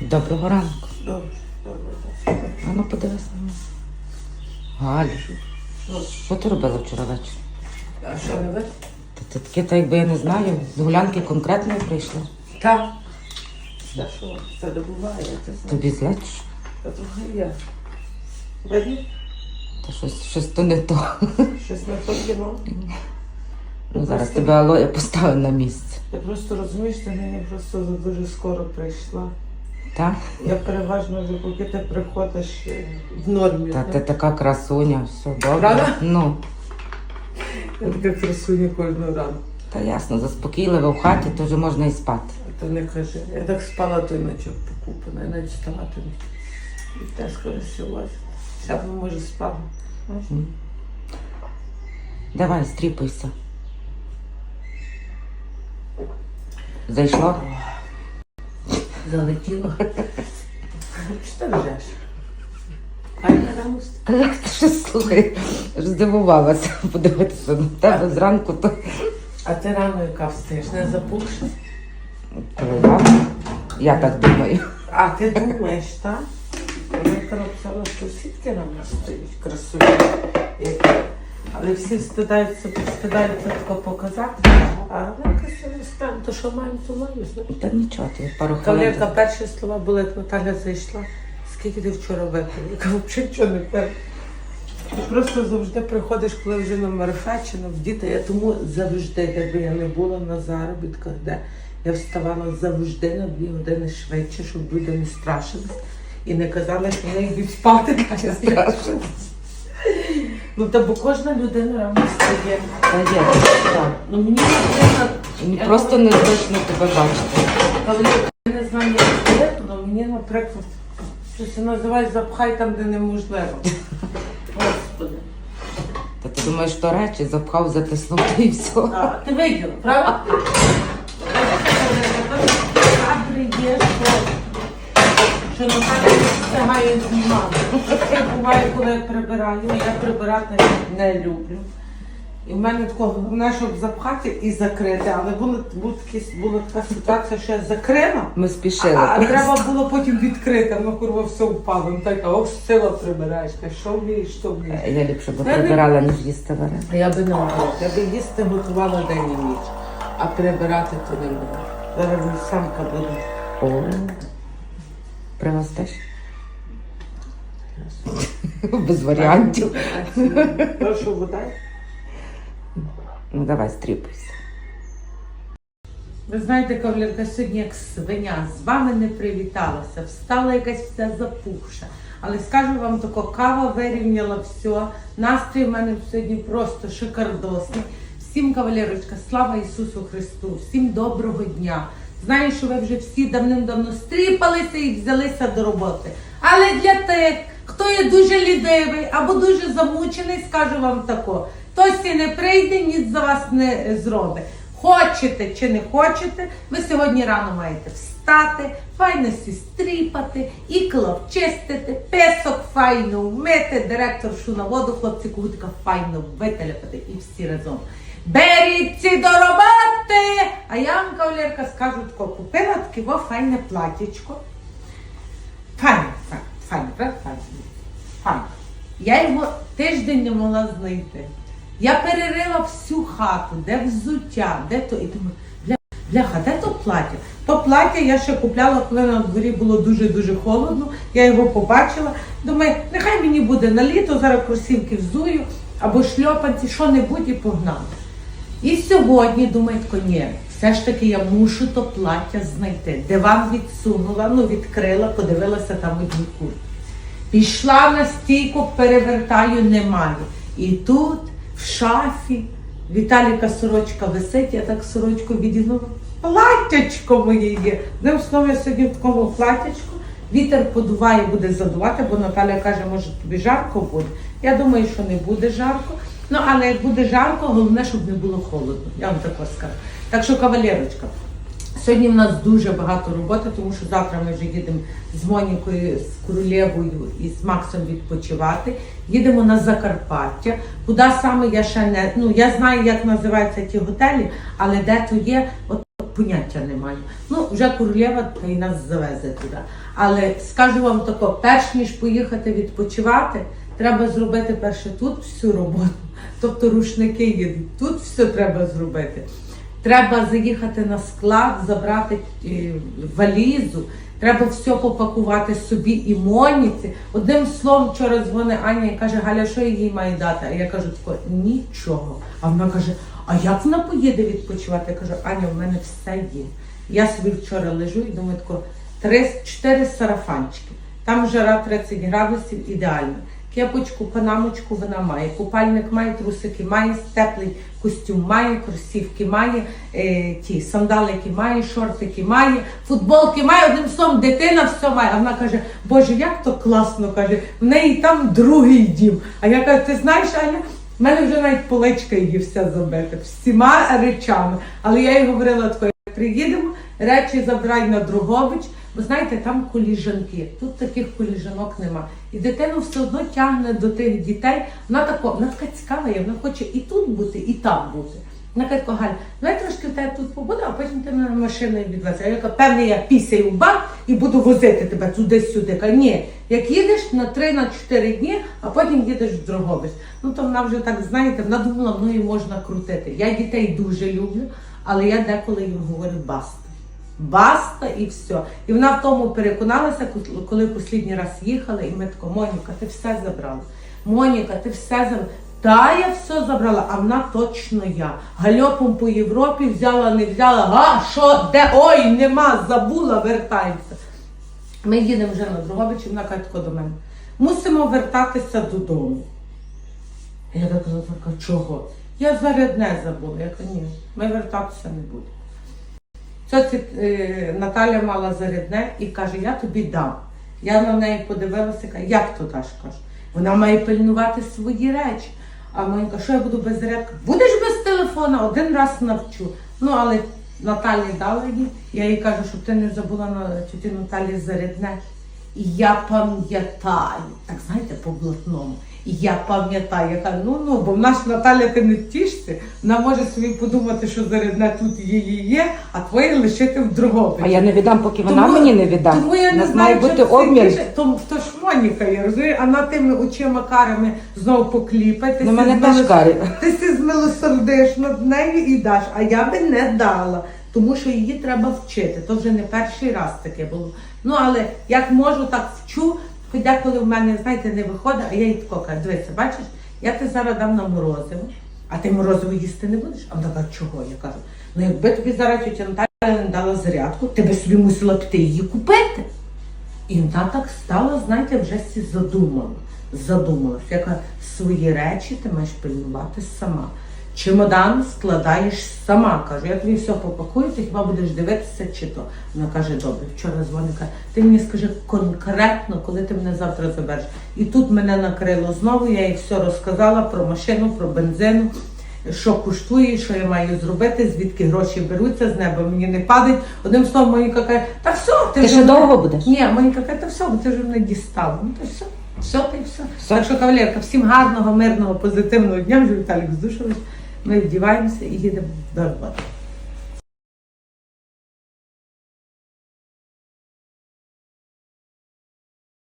Доброго ранку. Добре, добре. А ну подивись на мене. Галю, Ну, що ти робила вчора ввечері? А що ви? Та ти таке, так якби я не знаю, з гулянки конкретно прийшла. Так. Та що, це добуває. Тобі зле чи що? Та трохи є. Видно? Та щось, щось то не то. Щось не то кіно. Ну, зараз тебе алоя поставив на місце. Ти просто розумієш, ти мені просто дуже скоро прийшла. Так? Я переважно вже поки ти приходиш е, в нормі. Та ти така красуня, все добре. Правда? Ну, Я така красуня кожного ранку. та ясно, заспокійливо в хаті, то вже можна і спати. А то не кажи. Я так спала той ночок покупана, я навіть вставати не. І те скоро сьогодні. Я б може спала. Давай, стріпайся. Зайшло? Залетіло. Що ти вжеш? Файна рамусь. Ти що слухай, здивувалася подивитися на тебе зранку, то А ти рано яка встаєш, не запухши? Рано. Я так думаю. А ти думаєш, так? Вона написала, що сітки рано стоїть, красиві. які. Але всі стидаються, стидаються тако показати. А красиво стане, то що маємо, то маємо, знаєш. Та нічого, ти пару хвилин. Кавалерка, перші слова були, як Наталя зайшла. Скільки ти вчора випив? Я кажу, взагалі нічого не пив. Ти просто завжди приходиш, коли вже на марафечено в діти. Я тому завжди, якби я не була на заробітках, де я вставала завжди на дві години швидше, щоб люди не страшились і не казали, що вони йдуть спати, а я страшилась. Ну, та бо кожна людина рано встає. Та є, так. Ну мені наприклад, Просто незвично тебе бачити. Але я не знаю, як це, але мені, наприклад, що це називає запхай там, де неможливо. Господи. Та ти думаєш, що речі запхав, затиснув і все. А, ти виділа, правда? Кадри є, що, що Наталя встигає знімати. Буває, коли я прибираю, я прибирати не люблю. І в мене такого головне, щоб запхати і закрити, але була, була, була така ситуація, що я закрила. Ми спішили. А просто. треба було потім відкрити, воно курва все впало. Ну так, а ох, сила прибираєш, та що вмієш, що вмієш. Я ліпше не- прибирала, ніж їсти вареники. Я би не могла. Я би їсти готувала день і ніч, а прибирати то не можу. Зараз мені самка пригостиш? Без варіантів. Прошу вода. Ну давай, стріпайся. Ви знаєте, кавалерка сьогодні як свиня, з вами не привіталася, встала якась вся запухша. Але скажу вам тако, кава вирівняла все, настрій в мене сьогодні просто шикардосний. Всім кавалерочка, слава Ісусу Христу, всім доброго дня. Знаю, що ви вже всі давним-давно стріпалися і взялися до роботи. Але для тих, хто є дуже лідивий або дуже замучений, скажу вам тако, хтось і не прийде, ніц за вас не зробить. Хочете чи не хочете, ви сьогодні рано маєте встати, файно сі стріпати, ікла вчистити, песок файно вмити, директоршу на воду, хлопці кутика файно вителепати і всі разом. Беріться до роботи! А я вам, кавалерка, скажу тако, купила таке файне платічко. Файно, файно, файно, правда? Файно. Файно. Я його тиждень не могла знайти. Я перерила всю хату, де взуття, де то. І думаю, бля, бляха, де то плаття? То плаття я ще купляла, коли на дворі було дуже-дуже холодно. Я його побачила. Думаю, нехай мені буде на літо, зараз кросівки взую або шльопанці, що-небудь і погнала. Сьогодні думаю, тако, ні, все ж таки я мушу то плаття знайти. Диван відсунула, ну відкрила, подивилася там одні куртки. Пішла на стійку, перевертаю, немає. І тут, в шафі, Віталіка сорочка висить, я так сорочку відігнула. Платтячко моє є. Одним словом, я сьогодні в такому платтячку. Вітер подуває, буде задувати, бо Наталя каже, може тобі жарко буде. Я думаю, що не буде жарко. Ну, але як буде жарко, головне, щоб не було холодно. Я вам тако скажу. Так що, кавалерочка, Сьогодні в нас дуже багато роботи, тому що завтра ми вже їдемо з Монікою, з Королєвою і з Максом відпочивати. Їдемо на Закарпаття. Куди саме я ще не ну я знаю, як називаються ті готелі, але де то є, от поняття не маю. Ну, вже королева та й нас завезе туди. Але скажу вам тако, перш ніж поїхати відпочивати, треба зробити перше тут всю роботу. Тобто рушники їдуть, тут все треба зробити. Треба заїхати на склад, забрати е, валізу, треба все попакувати собі і Моніці. Одним словом, вчора дзвонить Аня і каже, Галя, що їй маю дати? А я кажу, нічого. А вона каже, а як вона поїде відпочивати? Я кажу, Аня, в мене все є. Я собі вчора лежу і думаю, тако, три, чотири сарафанчики. Там жара 30 градусів ідеально. Кепочку, панамочку вона має, купальник має, трусики має, теплий костюм має, кросівки має, е, ті сандалики має, шортики має, футболки має, одним словом, дитина все має. А вона каже, Боже, як то класно каже, в неї там другий дім. А я кажу, ти знаєш, Аня, в мене вже навіть поличка її вся забита, всіма речами. Але я їй говорила тако, як приїдемо, речі забирай на Другович. Ви знаєте, там коліжанки. Тут таких коліжанок нема. І дитину все одно тягне до тих дітей. Вона тако, вона така цікава, вона хоче і тут бути, і там бути. Вона каже, Галь, давай трошки в тебе тут побуду, а потім ти мене машиною відвезеш. Я кажу, певне, я пісяю в бак і буду возити тебе туди-сюди. Каже, ні, як їдеш на 3-4 дні, а потім їдеш в Дрогобич. Ну то вона вже так, знаєте, вона думала, мною можна крутити. Я дітей дуже люблю, але я деколи їм говорю баста. Баста і все. І вона в тому переконалася, коли останній раз їхала, і ми тако, Моніка, ти все забрала. Моніка, ти все забрала. Та я все забрала, а вона точно я. Гальопом по Європі взяла, не взяла. Га, що, де? Ой, нема, забула, вертаємося. Ми їдемо вже на Дрогобич, і вона каже до мене. Мусимо вертатися додому. Я така, така, чого? Я зарядне забула. Я кажу, ні, ми вертатися не будемо. Це е, Наталя мала зарядне і каже, я тобі дам. Я на неї подивилася, кажу, як то даш? Кажу, вона має пильнувати свої речі. А Монька, що я буду без зарядки? Будеш без телефона, один раз навчу. Ну, але Наталі дала їй, я їй кажу, щоб ти не забула на тіті Наталі зарядне. І я пам'ятаю, так знаєте, по блатному. Я пам'ятаю, яка ну ну, бо в нас Наталя ти не тішся, вона може собі подумати, що зарядне тут її є, а твоє лишити в другому. А я не віддам, поки вона мені не віддасть. Тому я не нас знаю, бути обмін. Тому то ж Моніка, я розумію, а на тими очима карами знову покліпати. На мене теж карі. Ти си змилосердиш над нею і даш, а я би не дала, тому що її треба вчити. То вже не перший раз таке було. Ну але як можу, так вчу. Хоч деколи в мене, знаєте, не виходить, а я їй тако кажу, дивися, бачиш, я ти зараз дам на морозиво, а ти морозиво їсти не будеш? А вона каже, чого? Я кажу, ну якби тобі зараз тетя Наталя не дала зарядку, ти би собі мусила піти її купити. І вона так стала, знаєте, вже сі задумала. Задумалась, яка свої речі ти маєш пильнувати сама. Чемодан складаєш сама. Кажу, я тобі все попакую, ти хіба будеш дивитися чи то. Вона каже, добре, вчора дзвонить, каже, ти мені скажи конкретно, коли ти мене завтра забереш. І тут мене накрило знову, я їй все розказала про машину, про бензину, що коштує, що я маю зробити, звідки гроші беруться, з неба мені не падають. Одним словом, Моніка каже, та все, ти, Ти вже ще мене- довго будеш? Ні, Моніка каже, та все, бо ти вже мене дістала. Ну то все, все та й все. Все. Так що, кавалерка, всім гарного, мирного, позитивного дня, вже Віталік здушилась. Ми вдіваємося і їдемо до роботи.